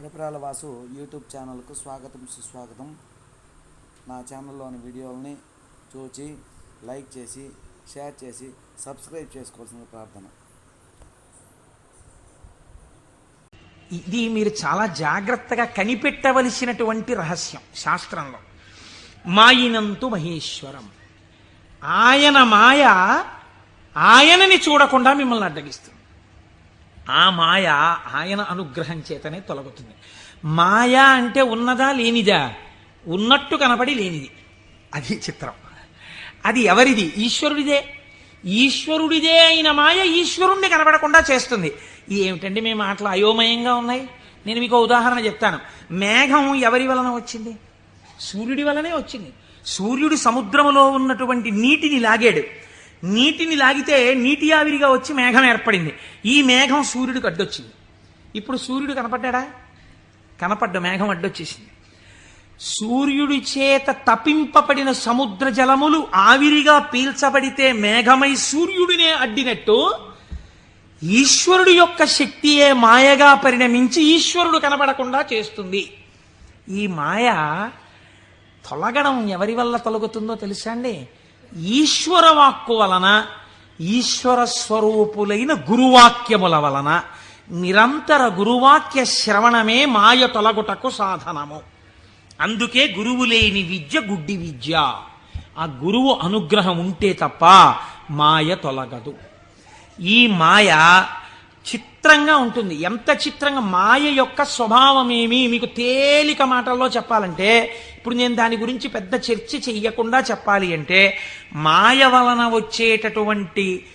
అడపరాల Vasu YouTube ఛానల్కు స్వాగతం సుస్వాగతం. నా ఛానల్లోని వీడియోలని చూచి లైక్ చేసి షేర్ చేసి సబ్స్క్రైబ్ చేసుకోవాల్సిన ప్రార్థన. ఇది మీరు చాలా జాగ్రత్తగా కనిపెట్టవలసినటువంటి రహస్యం శాస్త్రంలో. మాయినంతు మహేశ్వరం. ఆయన మాయ ఆయనని చూడకుండా మిమ్మల్ని అడ్డగిస్తుంది. ఆ మాయ ఆయన అనుగ్రహం చేతనే తొలగుతుంది. మాయ అంటే ఉన్నదా లేనిదా? ఉన్నట్టు కనపడి లేనిది. అది చిత్రం. అది ఎవరిది? ఈశ్వరుడిదే. ఈశ్వరుడిదే అయిన మాయ ఈశ్వరుణ్ణి కనపడకుండా చేస్తుంది. ఏమిటండి మీ మాటలు అయోమయంగా ఉన్నాయి? నేను మీకు ఉదాహరణ చెప్తాను. మేఘం ఎవరి వలన వచ్చింది? సూర్యుడి వలనే వచ్చింది. సూర్యుడు సముద్రములో ఉన్నటువంటి నీటిని లాగాడు. నీటిని లాగితే నీటి ఆవిరిగా వచ్చి మేఘం ఏర్పడింది. ఈ మేఘం సూర్యుడికి అడ్డొచ్చింది. ఇప్పుడు సూర్యుడు కనపడ్డా కనపడ్డ మేఘం అడ్డొచ్చేసింది. సూర్యుడి చేత తపింపబడిన సముద్ర జలములు ఆవిరిగా పీల్చబడితే మేఘమై సూర్యుడినే అడ్డినట్టు ఈశ్వరుడు యొక్క శక్తియే మాయగా పరిణమించి ఈశ్వరుడు కనబడకుండా చేస్తుంది. ఈ మాయ తొలగడం ఎవరి వల్ల తొలగుతుందో తెలుసా అండి? ఈశ్వర వాక్కు వలన ఈశ్వర స్వరూపులైన గురువాక్యముల వలన నిరంతర గురువాక్య శ్రవణమే మాయ తొలగుటకు సాధనము. అందుకే గురువు లేని విద్య గుడ్డి విద్య. ఆ గురువు అనుగ్రహం ఉంటే తప్ప మాయ తొలగదు. ఈ మాయ చిత్రంగా ఉంటుంది. ఎంత చిత్రంగా? మాయ యొక్క స్వభావం ఏమి మీకు తేలిక మాటల్లో చెప్పాలంటే ఇప్పుడు నేను దాని గురించి పెద్ద చర్చ చెయ్యకుండా చెప్పాలి అంటే మాయ వలన వచ్చేటటువంటి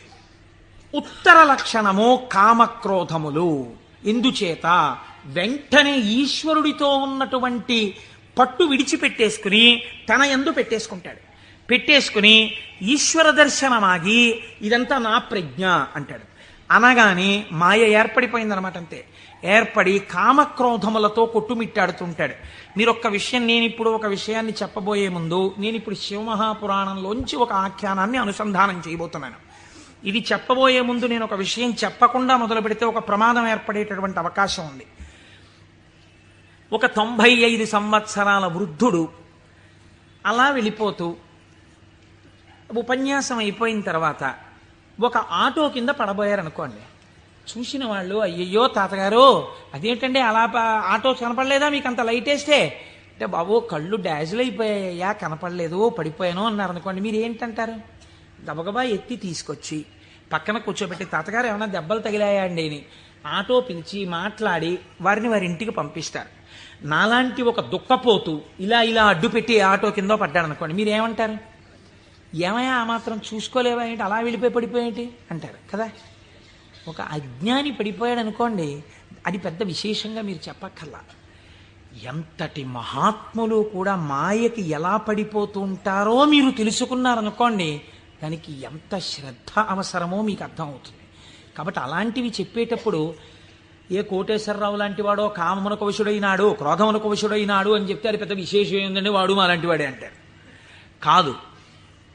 ఉత్తర లక్షణము కామక్రోధములు. ఎందుచేత వెంటనే ఈశ్వరుడితో ఉన్నటువంటి పట్టు విడిచిపెట్టేసుకుని తన ఎందు పెట్టేసుకుంటాడు. పెట్టేసుకుని ఈశ్వర దర్శనమాగి ఇదంతా నా ప్రజ్ఞ అంటాడు. అనగానే మాయ ఏర్పడిపోయిందనమాట అంతే. ఏర్పడి కామక్రోధములతో కొట్టుమిట్టాడుతుంటాడు. మీరు ఒక్క విషయం నేను ఇప్పుడు ఒక విషయాన్ని చెప్పబోయే ముందు నేను ఇప్పుడు శివమహాపురాణంలోంచి ఒక ఆఖ్యానాన్ని అనుసంధానం చేయబోతున్నాను. ఇది చెప్పబోయే ముందు నేను ఒక విషయం చెప్పకుండా మొదలు పెడితే ఒక ప్రమాదం ఏర్పడేటటువంటి అవకాశం ఉంది. ఒక తొంభై ఐదు సంవత్సరాల వృద్ధుడు అలా వెళ్ళిపోతూ ఉపన్యాసం అయిపోయిన తర్వాత ఒక ఆటో కింద పడబోయారనుకోండి. చూసిన వాళ్ళు అయ్యయ్యో తాతగారు అదేంటండి అలా ఆటో కనపడలేదా మీకు అంత లైట్ వేస్తే? అంటే బాబు కళ్ళు డాజిల్ అయిపోయాయా కనపడలేదు పడిపోయాను అన్నారు అనుకోండి మీరు ఏంటంటారు గబగబా ఎత్తి తీసుకొచ్చి పక్కన కూర్చోబెట్టి తాతగారు ఏమైనా దెబ్బలు తగిలాయా అండి అని ఆటో పిలిచి మాట్లాడి వారిని వారి ఇంటికి పంపిస్తారు. నాలాంటి ఒక దుఃఖపోతు ఇలా ఇలా అడ్డు పెట్టి ఆటో కింద పడ్డాడు అనుకోండి మీరు ఏమంటారు ఏమయ్యా ఆ మాత్రం చూసుకోలేవా ఏంటి? అలా వెళ్ళిపోయి పడిపోయేంటి అంటారు. కదా? ఒక అజ్ఞాని పడిపోయాడు అనుకోండి అది పెద్ద విశేషంగా మీరు చెప్పక్కర్లా. ఎంతటి మహాత్ములు కూడా మాయకి ఎలా పడిపోతూ ఉంటారో మీరు తెలుసుకున్నారనుకోండి దానికి ఎంత శ్రద్ధ అవసరమో మీకు అర్థమవుతుంది. కాబట్టి అలాంటివి చెప్పేటప్పుడు ఏ కోటేశ్వరరావు లాంటి వాడో కామమునకు వశుడైనాడు క్రోధమునకు వశుడైనాడు అని చెప్తే అది పెద్ద విశేషం ఏందండి వాడు అలాంటి వాడే అంటారు. కాదు.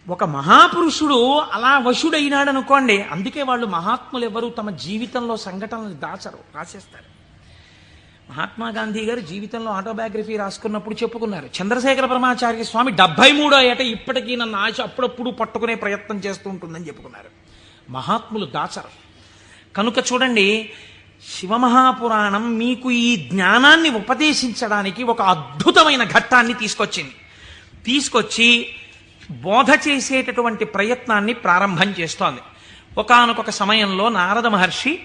ఒక మహాపురుషుడు అలా వశుడైనాడు అనుకోండి అందుకే వాళ్ళు మహాత్ములు ఎవరు తమ జీవితంలో సంఘటనలు దాచరు రాసేస్తారు. మహాత్మా గాంధీ గారు జీవితంలో ఆటోబయోగ్రఫీ రాసుకున్నప్పుడు చెప్పుకున్నారు చంద్రశేఖర పరమాచార్య స్వామి డెబ్బై మూడో ఏట ఇప్పటికీ నన్ను ఆశ అప్పుడప్పుడు పట్టుకునే ప్రయత్నం చేస్తూ ఉంటుందని చెప్పుకున్నారు. మహాత్ములు దాచరు. కనుక చూడండి శివమహాపురాణం మీకు ఈ జ్ఞానాన్ని ఉపదేశించడానికి ఒక అద్భుతమైన ఘట్టాన్ని తీసుకొచ్చింది. తీసుకొచ్చి బోధ చేసేటటువంటి ప్రయత్నాన్ని ప్రారంభం చేస్తోంది. ఒకానొక సమయంలో నారద మహర్షి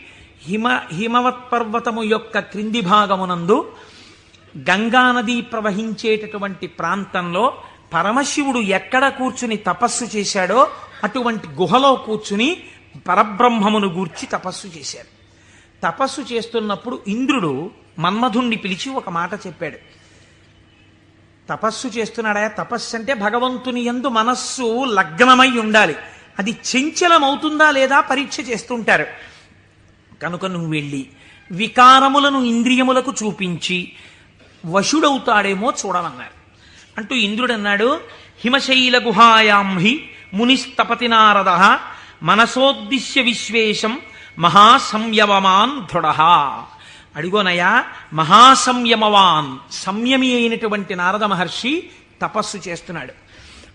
హిమ హిమవత్ పర్వతము యొక్క క్రింది భాగమునందు గంగానది ప్రవహించేటటువంటి ప్రాంతంలో పరమశివుడు ఎక్కడ కూర్చుని తపస్సు చేశాడో అటువంటి గుహలో కూర్చుని పరబ్రహ్మమును గూర్చి తపస్సు చేశాడు. తపస్సు చేస్తున్నప్పుడు ఇంద్రుడు మన్మధుణ్ణి పిలిచి ఒక మాట చెప్పాడు. తపస్సు చేస్తున్నాడా? తపస్సు అంటే భగవంతుని యందు మనస్సు లగ్నమై ఉండాలి. అది చంచలమవుతుందా లేదా పరీక్ష చేస్తుంటారు. కనుక నువ్వు వెళ్ళి వికారములను ఇంద్రియములకు చూపించి వశుడవుతాడేమో చూడమన్నారు అంటూ ఇంద్రుడు అన్నాడు హిమశైల గుహాయాం హి మునిస్తపతి నారద మనసోద్దిశ్య విశ్వేశం మహాసంయవమాన్ దృఢ అడిగోనయా మహాసంయమవాన్ సంయమి అయినటువంటి నారద మహర్షి తపస్సు చేస్తున్నాడు.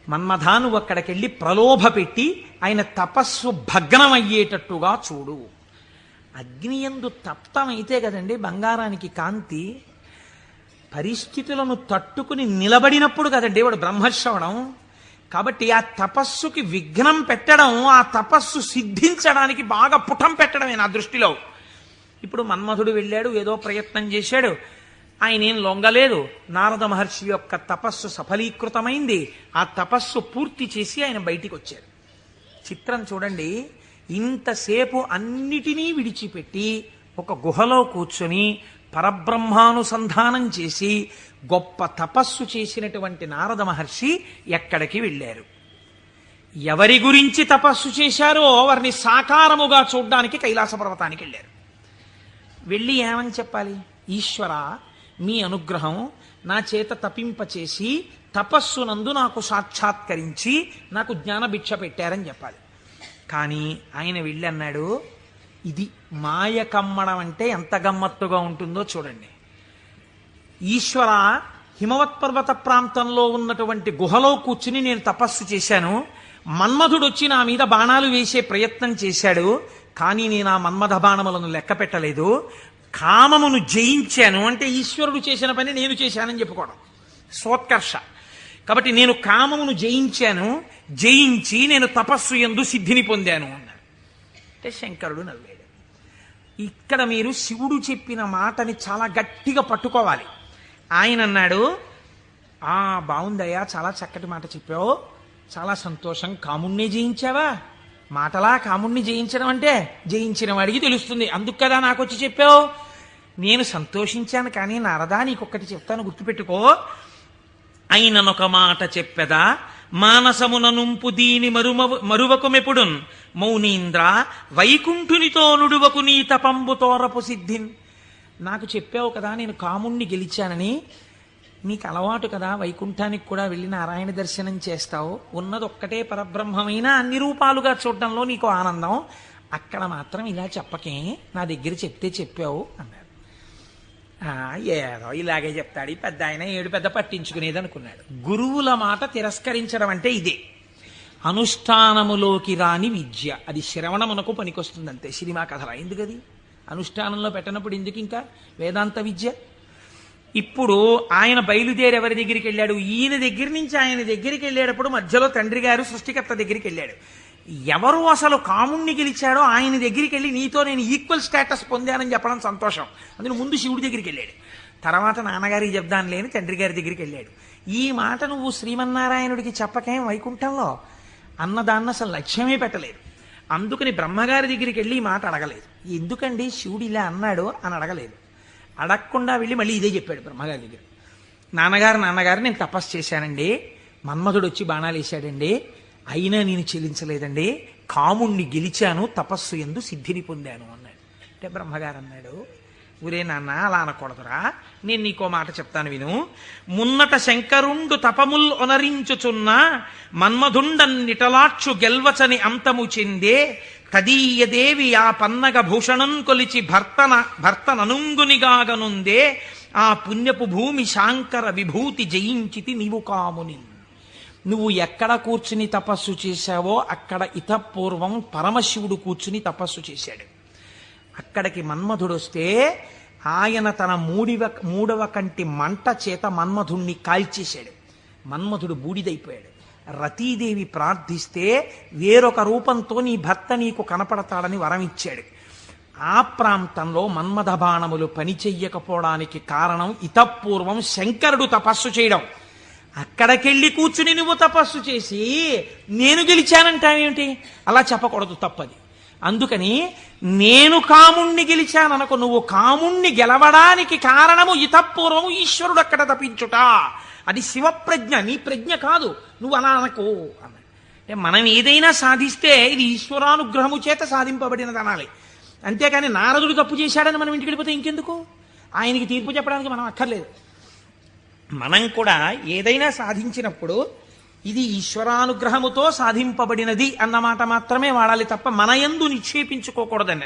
మన్మధాను అక్కడికెళ్ళి ప్రలోభ పెట్టి ఆయన తపస్సు భగ్నమయ్యేటట్టుగా చూడు. అగ్నియందు తప్తమైతే కదండి బంగారానికి కాంతి పరిస్థితులను తట్టుకుని నిలబడినప్పుడు కదండి వాడు బ్రహ్మశ్రవణం. కాబట్టి ఆ తపస్సుకి విఘ్నం పెట్టడం ఆ తపస్సు సిద్ధించడానికి బాగా పుటం పెట్టడమే నా దృష్టిలో. ఇప్పుడు మన్మధుడు వెళ్ళాడు ఏదో ప్రయత్నం చేశాడు. ఆయన ఏం లొంగలేదు. నారద మహర్షి యొక్క తపస్సు సఫలీకృతమైంది. ఆ తపస్సు పూర్తి చేసి ఆయన బయటికి వచ్చారు చిత్రం చూడండి. ఇంతసేపు అన్నిటినీ విడిచిపెట్టి ఒక గుహలో కూర్చొని పరబ్రహ్మానుసంధానం చేసి గొప్ప తపస్సు చేసినటువంటి నారద మహర్షి ఎక్కడికి వెళ్ళారు? ఎవరి గురించి తపస్సు చేశారో వారిని సాకారముగా చూడ్డానికి కైలాస పర్వతానికి వెళ్ళారు. వెళ్ళి ఏమని చెప్పాలి? ఈశ్వర మీ అనుగ్రహం నా చేత తపింపచేసి తపస్సునందు నాకు సాక్షాత్కరించి నాకు జ్ఞానభిక్ష పెట్టారని చెప్పాలి. కానీ ఆయన వెళ్ళి అన్నాడు ఇది మాయ కమ్మడం అంటే ఎంత గమ్మత్తుగా ఉంటుందో చూడండి. ఈశ్వర హిమవత్ పర్వత ప్రాంతంలో ఉన్నటువంటి గుహలో కూర్చుని నేను తపస్సు చేశాను. మన్మధుడు వచ్చి నా మీద బాణాలు వేసే ప్రయత్నం చేశాడు. కానీ నేను ఆ మన్మథ బాణములను లెక్క పెట్టలేదు. కామమును జయించాను. అంటే ఈశ్వరుడు చేసిన పని నేను చేశానని చెప్పుకోవడం. సోత్కర్ష కాబట్టి నేను కామమును జయించాను. జయించి నేను తపస్సు ఎందు సిద్ధిని పొందాను అన్నాడు. అంటే శంకరుడు నవ్వాడు. ఇక్కడ మీరు శివుడు చెప్పిన మాటని చాలా గట్టిగా పట్టుకోవాలి. ఆయన అన్నాడు ఆ బాగుందయ్యా చాలా చక్కటి మాట చెప్పావు. చాలా సంతోషం. కాముణ్ణి జయించావా? మాటలా కాముణ్ణి జయించడం అంటే జయించిన వాడికి తెలుస్తుంది. అందుకు కదా నాకు వచ్చి చెప్పావు? నేను సంతోషించాను కానీ నారదా నీకొక్కటి చెప్తాను గుర్తుపెట్టుకో. అయిననొక మాట చెప్పెదా? మానసముననుంపు దీని మరుమ మరువకుమెపుడున్ మౌనీంద్ర వైకుంఠునితో నుడువకు నీ తపంబు తోరపు సిద్ధిన్. నాకు చెప్పావు కదా నేను కాముణ్ణి గెలిచానని. నీకు అలవాటు కదా వైకుంఠానికి కూడా వెళ్ళి నారాయణ దర్శనం చేస్తావు. ఉన్నది ఒక్కటే పరబ్రహ్మమైన అన్ని రూపాలుగా చూడడంలో నీకు ఆనందం. అక్కడ మాత్రం ఇలా చెప్పకే. నా దగ్గర చెప్తే చెప్పావు అన్నాడు. ఏదో ఇలాగే చెప్తాడు. పెద్ద ఆయన ఏడు పెద్ద పట్టించుకునేది అనుకున్నాడు గురువుల మాట తిరస్కరించడం అంటే ఇదే. అనుష్ఠానములోకి రాని విద్య. అది శ్రవణమునకు పనికొస్తుంది అంతే సినిమా కథల ఎందుకది? అనుష్ఠానంలో పెట్టనప్పుడు ఎందుకు ఇంకా వేదాంత విద్య? ఇప్పుడు ఆయన బయలుదేరి ఎవరి దగ్గరికి వెళ్ళాడు? ఈయన దగ్గర నుంచి ఆయన దగ్గరికి వెళ్ళేటప్పుడు మధ్యలో తండ్రి గారు సృష్టికర్త దగ్గరికి వెళ్ళాడు. ఎవరు అసలు కాముణ్ణి గెలిచాడో ఆయన దగ్గరికి వెళ్ళి నీతో నేను ఈక్వల్ స్టేటస్ పొందానని చెప్పడం సంతోషం. అందులో ముందు శివుడి దగ్గరికి వెళ్ళాడు. తర్వాత నాన్నగారికి చెప్దాను లేని తండ్రి గారి దగ్గరికి వెళ్ళాడు. ఈ మాట నువ్వు శ్రీమన్నారాయణుడికి చెప్పకేం వైకుంఠంలో? అన్నదాన్ని అసలు లక్ష్యమే పెట్టలేదు. అందుకని బ్రహ్మగారి దగ్గరికి వెళ్ళి ఈ మాట అడగలేదు. ఎందుకండి శివుడు ఇలా అన్నాడు అని అడగలేదు. అడగకుండా వెళ్ళి మళ్ళీ ఇదే చెప్పాడు బ్రహ్మగారి దగ్గర. నాన్నగారు నాన్నగారు నేను తపస్సు చేశానండి. మన్మధుడు వచ్చి బాణాలు వేశాడండి. అయినా నేను చెల్లించలేదండి. కాముణ్ణి గెలిచాను తపస్సు ఎందు సిద్ధిని పొందాను అన్నాడు. అంటే బ్రహ్మగారు అన్నాడు ఊరే నాన్న అలా అనకూడదురా. నేను నీకో మాట చెప్తాను విను. మున్నట శంకరుండు తపముల్ ఒనరించుచున్న మన్మధుండన్నిటలాక్షు గెల్వచని అంతము చెందే తదీయదేవి ఆ పన్నగ భూషణం కొలిచి భర్తన భర్తననుంగునిగాగనుందే ఆ పుణ్యపు భూమి శాంకర విభూతి జయించితి నీవు కాముని నువ్వు ఎక్కడ కూర్చుని తపస్సు చేశావో అక్కడ ఇతపూర్వం పరమశివుడు కూర్చుని తపస్సు చేశాడు. అక్కడికి మన్మధుడు వస్తే ఆయన తన మూడివ మూడవ కంటి మంట చేత మన్మధుణ్ణి కాల్చేశాడు. మన్మధుడు బూడిదైపోయాడు. రతీదేవి ప్రార్థిస్తే వేరొక రూపంతో నీ భర్త నీకు కనపడతాడని వరం ఇచ్చాడు ఆ ప్రాంతంలో మన్మథ బాణములు పనిచెయ్యకపోవడానికి కారణం ఇతపూర్వం శంకరుడు తపస్సు చేయడం. అక్కడికెళ్ళి కూర్చుని నువ్వు తపస్సు చేసి నేను గెలిచానంటావేమిటి? అలా చెప్పకూడదు తప్పది. అందుకని నేను కాముణ్ణి గెలిచాననుకో నువ్వు కాముణ్ణి గెలవడానికి కారణము ఇతపూర్వం ఈశ్వరుడు అక్కడ తప్పించుట. అది శివప్రజ్ఞ నీ ప్రజ్ఞ కాదు. నువ్వు అలా అనకు అన్నాడు. అంటే మనం ఏదైనా సాధిస్తే ఇది ఈశ్వరానుగ్రహము చేత సాధింపబడినది అనాలి. అంతేకాని నారదుడు తప్పు చేశాడని మనం ఇంటికి వెళ్ళిపోతే ఇంకెందుకు? ఆయనకి తీర్పు చెప్పడానికి మనం అక్కర్లేదు. మనం కూడా ఏదైనా సాధించినప్పుడు ఇది ఈశ్వరానుగ్రహముతో సాధింపబడినది అన్నమాట మాత్రమే వాడాలి తప్ప మన ఎందు నిక్షేపించుకోకూడదని